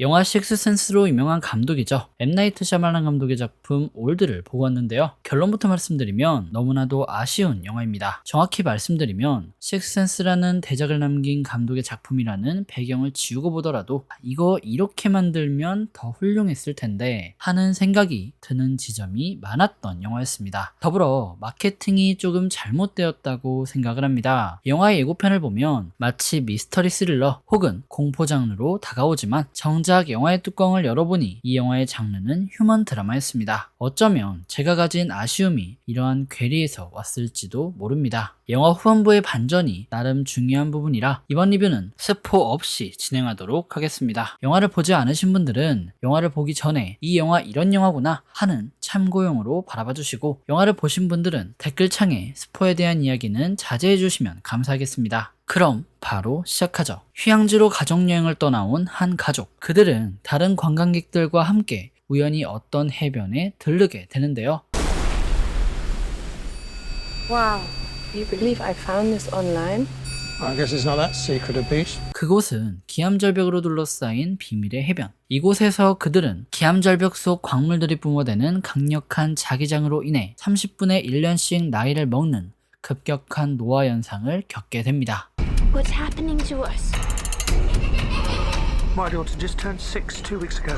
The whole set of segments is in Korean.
영화 식스센스로 유명한 감독이죠. 엠나이트 샤말란 감독의 작품 올드를 보고 왔는데요. 결론부터 말씀드리면 너무나도 아쉬운 영화입니다. 정확히 말씀드리면 식스센스라는 대작을 남긴 감독의 작품이라는 배경을 지우고 보더라도 이거 이렇게 만들면 더 훌륭했을 텐데 하는 생각이 드는 지점이 많았던 영화였습니다. 더불어 마케팅이 조금 잘못되었다고 생각을 합니다. 영화의 예고편을 보면 마치 미스터리 스릴러 혹은 공포 장르로 다가오지만 정작 영화의 뚜껑을 열어보니 이 영화의 장르는 휴먼 드라마였습니다. 어쩌면 제가 가진 아쉬움이 이러한 괴리에서 왔을지도 모릅니다. 영화 후반부의 반전이 나름 중요한 부분이라 이번 리뷰는 스포 없이 진행하도록 하겠습니다. 영화를 보지 않으신 분들은 영화를 보기 전에 이 영화 이런 영화구나 하는 참고용으로 바라봐 주시고 영화를 보신 분들은 댓글창에 스포에 대한 이야기는 자제해 주시면 감사하겠습니다. 그럼 바로 시작하죠. 휴양지로 가족여행을 떠나온 한 가족. 그들은 다른 관광객들과 함께 우연히 어떤 해변에 들르게 되는데요. Wow. You believe I found this online? I guess it's not that secret a beach. 그곳은 기암절벽으로 둘러싸인 비밀의 해변. 이곳에서 그들은 기암절벽 속 광물들이 뿜어대는 강력한 자기장으로 인해 30분에 1년씩 나이를 먹는 급격한 노화 현상을 겪게 됩니다. What's happening to us? My daughter just turned six two weeks ago.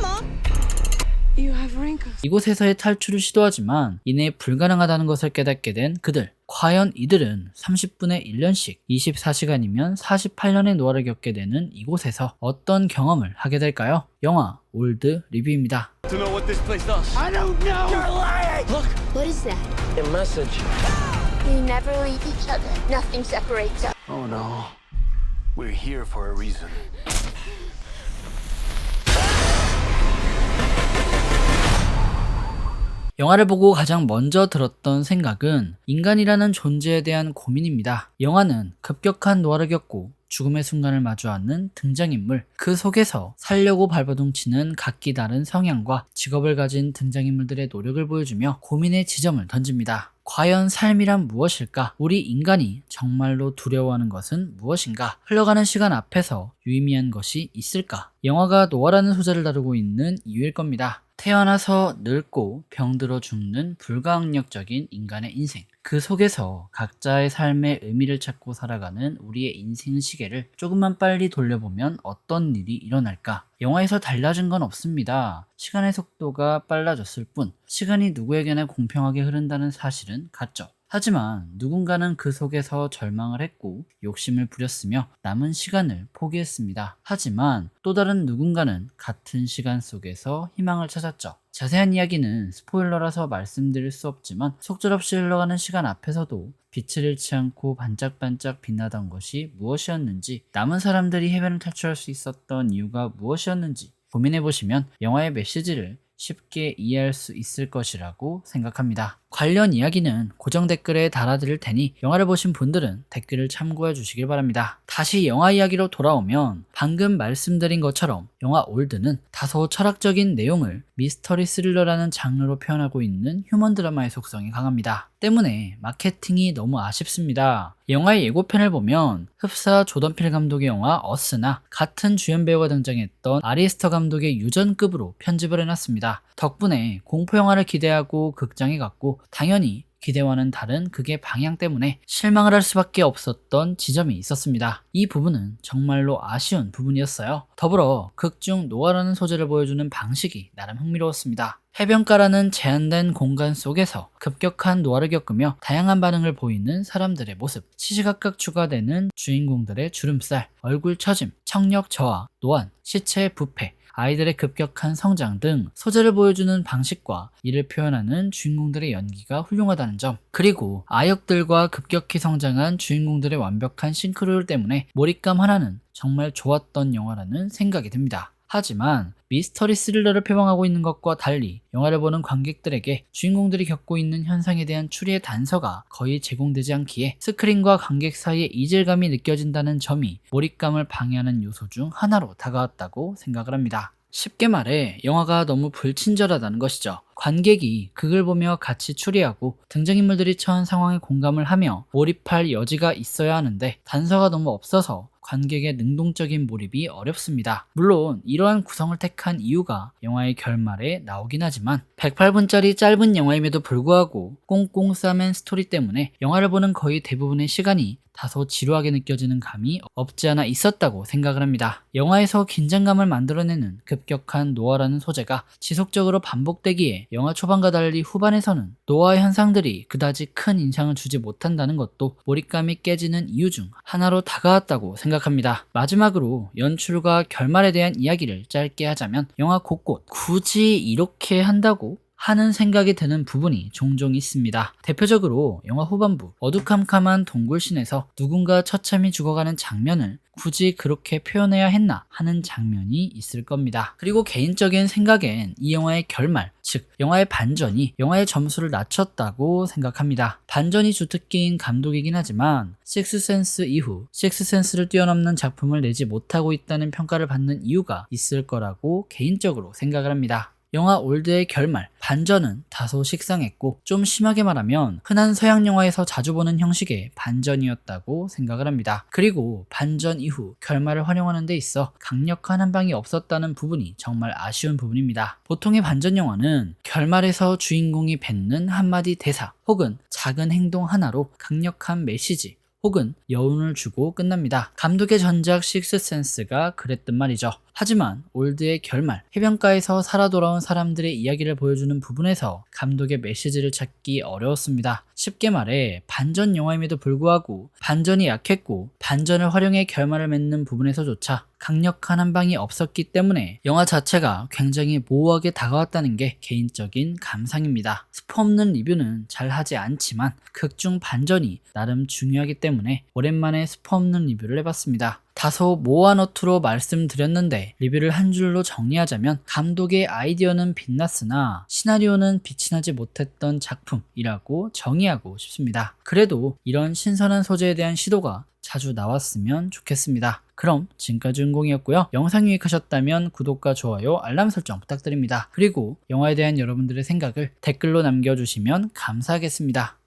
You have wrinkles. 이곳에서의 탈출을 시도하지만 이내 불가능하다는 것을 깨닫게 된 그들. 과연 이들은 30분에 1년씩 24시간이면 48년의 노화를 겪게 되는 이곳에서 어떤 경험을 하게 될까요? 영화 올드 리뷰입니다. What is that? A message. We never leave each other. Nothing separates us. Oh no. We're here for a reason. 영화를 보고 가장 먼저 들었던 생각은 인간이라는 존재에 대한 고민입니다. 영화는 급격한 노화를 겪고 죽음의 순간을 마주하는 등장인물, 그 속에서 살려고 발버둥치는 각기 다른 성향과 직업을 가진 등장인물들의 노력을 보여주며 고민의 지점을 던집니다. 과연 삶이란 무엇일까? 우리 인간이 정말로 두려워하는 것은 무엇인가? 흘러가는 시간 앞에서 유의미한 것이 있을까? 영화가 노화라는 소재를 다루고 있는 이유일 겁니다. 태어나서 늙고 병들어 죽는 불가항력적인 인간의 인생. 그 속에서 각자의 삶의 의미를 찾고 살아가는 우리의 인생 시계를 조금만 빨리 돌려보면 어떤 일이 일어날까? 영화에서 달라진 건 없습니다. 시간의 속도가 빨라졌을 뿐, 시간이 누구에게나 공평하게 흐른다는 사실은 같죠. 하지만 누군가는 그 속에서 절망을 했고 욕심을 부렸으며 남은 시간을 포기했습니다. 하지만 또 다른 누군가는 같은 시간 속에서 희망을 찾았죠. 자세한 이야기는 스포일러라서 말씀드릴 수 없지만 속절없이 흘러가는 시간 앞에서도 빛을 잃지 않고 반짝반짝 빛나던 것이 무엇이었는지 남은 사람들이 해변을 탈출할 수 있었던 이유가 무엇이었는지 고민해보시면 영화의 메시지를 쉽게 이해할 수 있을 것이라고 생각합니다. 관련 이야기는 고정 댓글에 달아드릴 테니 영화를 보신 분들은 댓글을 참고해 주시길 바랍니다. 다시 영화 이야기로 돌아오면 방금 말씀드린 것처럼 영화 올드는 다소 철학적인 내용을 미스터리 스릴러라는 장르로 표현하고 있는 휴먼 드라마의 속성이 강합니다. 때문에 마케팅이 너무 아쉽습니다. 영화의 예고편을 보면 흡사 조던필 감독의 영화 어스나 같은 주연 배우가 등장했던 아리스터 감독의 유전급으로 편집을 해놨습니다. 덕분에 공포 영화를 기대하고 극장에 갔고 당연히 기대와는 다른 극의 방향 때문에 실망을 할 수밖에 없었던 지점이 있었습니다. 이 부분은 정말로 아쉬운 부분이었어요. 더불어 극중 노화라는 소재를 보여주는 방식이 나름 흥미로웠습니다. 해변가라는 제한된 공간 속에서 급격한 노화를 겪으며 다양한 반응을 보이는 사람들의 모습, 시시각각 추가되는 주인공들의 주름살, 얼굴 처짐, 청력 저하, 노안, 시체의 부패, 아이들의 급격한 성장 등 소재를 보여주는 방식과 이를 표현하는 주인공들의 연기가 훌륭하다는 점 그리고 아역들과 급격히 성장한 주인공들의 완벽한 싱크로율 때문에 몰입감 하나는 정말 좋았던 영화라는 생각이 듭니다. 하지만 미스터리 스릴러를 표방하고 있는 것과 달리 영화를 보는 관객들에게 주인공들이 겪고 있는 현상에 대한 추리의 단서가 거의 제공되지 않기에 스크린과 관객 사이의 이질감이 느껴진다는 점이 몰입감을 방해하는 요소 중 하나로 다가왔다고 생각을 합니다. 쉽게 말해 영화가 너무 불친절하다는 것이죠. 관객이 극을 보며 같이 추리하고 등장인물들이 처한 상황에 공감을 하며 몰입할 여지가 있어야 하는데 단서가 너무 없어서 관객의 능동적인 몰입이 어렵습니다. 물론 이러한 구성을 택한 이유가 영화의 결말에 나오긴 하지만 108분짜리 짧은 영화임에도 불구하고 꽁꽁 싸맨 스토리 때문에 영화를 보는 거의 대부분의 시간이 다소 지루하게 느껴지는 감이 없지 않아 있었다고 생각을 합니다. 영화에서 긴장감을 만들어내는 급격한 노화라는 소재가 지속적으로 반복되기에 영화 초반과 달리 후반에서는 노화 현상들이 그다지 큰 인상을 주지 못한다는 것도 몰입감이 깨지는 이유 중 하나로 다가왔다고 생각합니다. 마지막으로 연출과 결말에 대한 이야기를 짧게 하자면 영화 곳곳 굳이 이렇게 한다고 하는 생각이 드는 부분이 종종 있습니다. 대표적으로 영화 후반부 어두캄캄한 동굴신에서 누군가 처참히 죽어가는 장면을 굳이 그렇게 표현해야 했나 하는 장면이 있을 겁니다. 그리고 개인적인 생각엔 이 영화의 결말, 즉 영화의 반전이 영화의 점수를 낮췄다고 생각합니다. 반전이 주특기인 감독이긴 하지만 식스센스 이후 식스센스를 뛰어넘는 작품을 내지 못하고 있다는 평가를 받는 이유가 있을 거라고 개인적으로 생각을 합니다. 영화 올드의 결말, 반전은 다소 식상했고 좀 심하게 말하면 흔한 서양 영화에서 자주 보는 형식의 반전이었다고 생각을 합니다. 그리고 반전 이후 결말을 활용하는 데 있어 강력한 한 방이 없었다는 부분이 정말 아쉬운 부분입니다. 보통의 반전 영화는 결말에서 주인공이 뱉는 한마디 대사 혹은 작은 행동 하나로 강력한 메시지 혹은 여운을 주고 끝납니다. 감독의 전작 식스센스가 그랬단 말이죠. 하지만 올드의 결말, 해변가에서 살아 돌아온 사람들의 이야기를 보여주는 부분에서 감독의 메시지를 찾기 어려웠습니다. 쉽게 말해 반전 영화임에도 불구하고 반전이 약했고 반전을 활용해 결말을 맺는 부분에서조차 강력한 한 방이 없었기 때문에 영화 자체가 굉장히 모호하게 다가왔다는 게 개인적인 감상입니다. 스포 없는 리뷰는 잘 하지 않지만 극중 반전이 나름 중요하기 때문에 오랜만에 스포 없는 리뷰를 해봤습니다. 다소 어투로 말씀드렸는데 리뷰를 한 줄로 정리하자면 감독의 아이디어는 빛났으나 시나리오는 빛이 나지 못했던 작품이라고 정의하고 싶습니다. 그래도 이런 신선한 소재에 대한 시도가 자주 나왔으면 좋겠습니다. 그럼 지금까지 은공이었고요. 영상 유익하셨다면 구독과 좋아요, 알람 설정 부탁드립니다. 그리고 영화에 대한 여러분들의 생각을 댓글로 남겨주시면 감사하겠습니다.